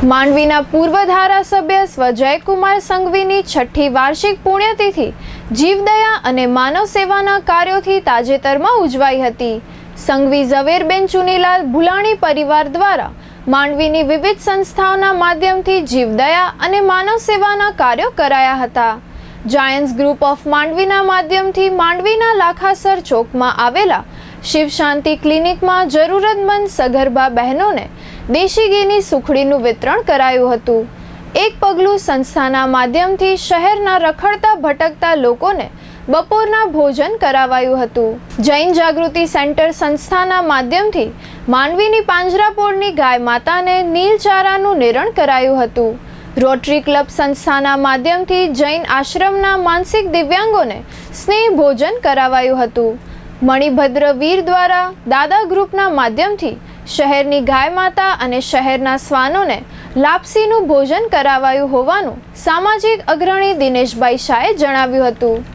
માંડવીના પૂર્વ ધારાસભ્ય સ્વજયકુમાર સંઘવીની છઠ્ઠી વાર્ષિક પુણ્યતિથિ જીવદયા અને માનવ સેવાના કાર્યોથી તાજેતરમાં ઉજવાઈ હતી. સંઘવી ઝવેરબેન ચુનીલાલ ભુલાણી પરિવાર દ્વારા માંડવીની વિવિધ સંસ્થાઓના માધ્યમથી જીવદયા અને માનવ સેવાના કાર્યો કરાયા હતા. જાયન્ટ્સ ગ્રુપ ઓફ માંડવીના માધ્યમથી માંડવીના લાખાસર ચોકમાં આવેલા શિવ શાંતિ ક્લિનિકમાં જરૂરતમંદ સગર્ભા બહેનોને દેશી ઘીની સુખડીનું વિતરણ કરાયું હતું. એક પગલું સંસ્થાના માધ્યમથી શહેરના રખડતા ભટકતા લોકોને બપોરના ભોજન કરાવાયું હતું. જૈન જાગૃતિ સેન્ટર સંસ્થાના માધ્યમથી માંડવીની પાંજરાપોળની ગાય માતાને નીલચારાનું નિરણ કરાયું હતું. રોટરી ક્લબ સંસ્થાના માધ્યમથી જૈન આશ્રમના માનસિક દિવ્યાંગોને સ્નેહ ભોજન કરાવાયું હતું. મણિભદ્ર વીર દ્વારા દાદા ગ્રુપના માધ્યમથી શહેરની ગાય માતા અને શહેરના શ્વાનોને લાપસીનું ભોજન કરાવાયું હોવાનું સામાજિક અગ્રણી દિનેશભાઈ શાહે જણાવ્યું હતું.